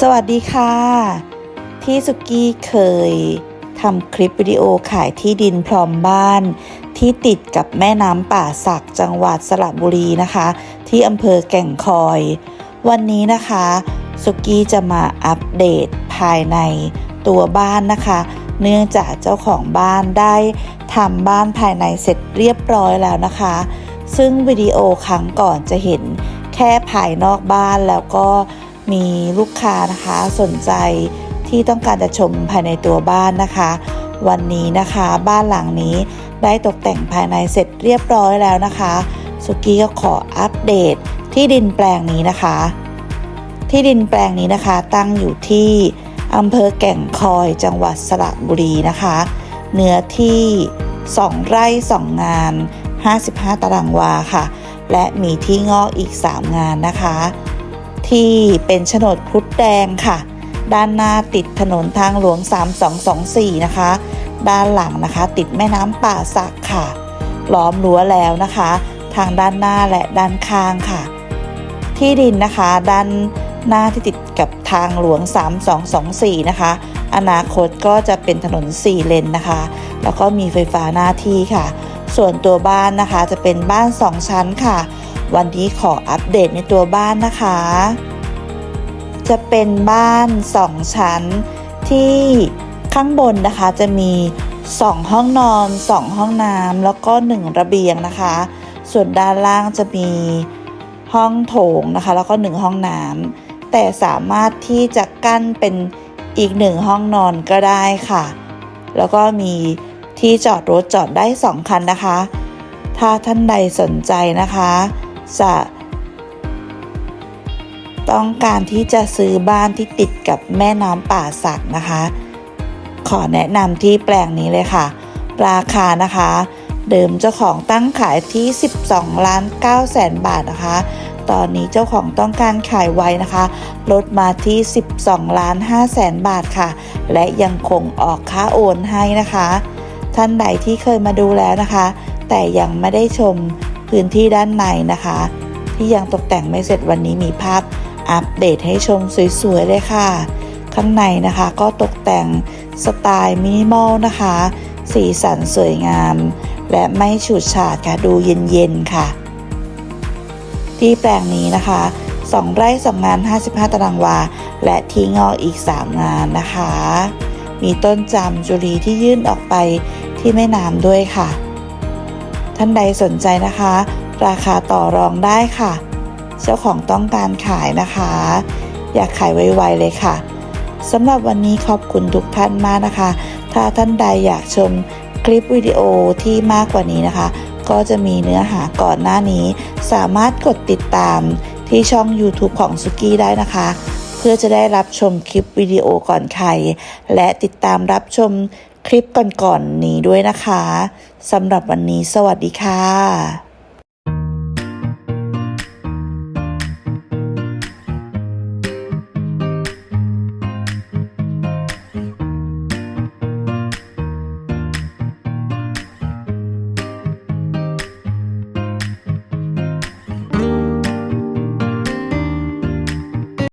สวัสดีค่ะที่สุกี้เคยทำคลิปวิดีโอขายที่ดินพร้อมบ้าน ที่ติดกับแม่น้ำป่าสักจังหวัดสระบุรีนะคะ ที่อำเภอแก่งคอย วันนี้นะคะสุกี้จะมาอัปเดตภายในตัวบ้านนะคะ เนื่องจากเจ้าของบ้านได้ทำบ้านภายในเสร็จเรียบร้อยแล้วนะคะ ซึ่งวิดีโอครั้งก่อนจะเห็นแค่ภายนอกบ้านแล้วก็ มีลูกค้านะคะสนใจที่ต้องการจะชมภายในตัวบ้านนะคะ วันนี้นะคะบ้านหลังนี้ได้ตกแต่งภายในเสร็จเรียบร้อยแล้วนะคะสุกี้ก็ขออัปเดตที่ดินแปลงนี้นะคะ ที่ดินแปลงนี้นะคะตั้งอยู่ที่อำเภอแก่งคอยจังหวัดสระบุรีนะคะ เนื้อที่ 2 ไร่ 2 งาน 55 ตารางวาค่ะ และมีที่งอกอีก 3 งานนะคะ ที่เป็นโฉนดครุฑแดงค่ะ ด้านหน้าติดถนนทางหลวง 3224 นะคะ ด้านหลังนะคะติดแม่น้ำป่าสักค่ะ ล้อมรั้วแล้วนะคะ ทางด้านหน้าและด้านข้างค่ะ ที่ดินนะคะ ด้านหน้าที่ติดกับทางหลวง 3224 นะคะ อนาคตก็จะเป็นถนน 4 เลนนะคะ แล้วก็มีไฟฟ้าหน้าที่ค่ะ ส่วนตัวบ้านนะคะจะเป็นบ้าน 2 ชั้นค่ะ วันนี้ขออัปเดตในตัวบ้านนะคะ จะเป็นบ้าน 2 ชั้นที่ข้างบนนะคะจะมี 2 ห้องนอน 2 ห้องน้ำแล้วก็ 1 ระเบียงนะคะ ส่วนด้านล่างจะมีห้องโถงนะคะ แล้วก็ 1 ห้องน้ำแต่สามารถที่จะกั้นเป็นอีกหนึ่งห้องนอนก็ได้ค่ะ แล้วก็มีที่จอดรถจอดได้ 2 คันนะคะ ถ้าท่านใดสนใจนะคะ จะต้องการที่จะซื้อบ้านที่ติดกับแม่น้ำป่าสักนะคะ ขอแนะนำที่แปลงนี้เลยค่ะ ราคานะคะ เดิมเจ้าของตั้งขายที่ 12 ล้าน9แสนบาทนะคะ ตอนนี้เจ้าของต้องการขายไว้นะคะ ลดมาที่ 12 ล้าน5แสนบาทค่ะ และยังคงออกค่าโอนให้นะคะ ท่านใดที่เคยมาดูแล้วนะคะ แต่ยังไม่ได้ชม พื้นที่ด้านในนะคะ ที่ยังตกแต่งไม่เสร็จวันนี้มีภาพอัปเดตให้ชมสวยๆเลยค่ะ ข้างในนะคะก็ตกแต่งสไตล์มินิมอลนะคะ สีสันสวยงาม และไม่ฉูดฉาดค่ะดูเย็นๆค่ะ ที่แปลงนี้นะคะ 2 ไร่2งาน 55 ตารางวา และที่งอกอีก 3 งานนะคะ มีต้นจามจุรีที่ยื่นออกไปที่แม่น้ำด้วยค่ะ ท่านใดสนใจนะคะ ราคาต่อรองได้ค่ะ เจ้าของต้องการขายนะคะ อยากขายไวๆเลยค่ะสำหรับวันนี้ขอบคุณทุกท่านมากนะคะ ถ้าท่านใดอยากชมคลิปวิดีโอที่มากกว่านี้นะคะ ก็จะมีเนื้อหาก่อนหน้านี้ สามารถกดติดตามที่ช่อง YouTube ของสุกี้ได้นะคะ เพื่อจะได้รับชมคลิปวิดีโอก่อนใคร และติดตามรับชม คลิปก่อนๆนนี้ด้วยนะคะสำหรับวันนี้สวัสดีค่ะ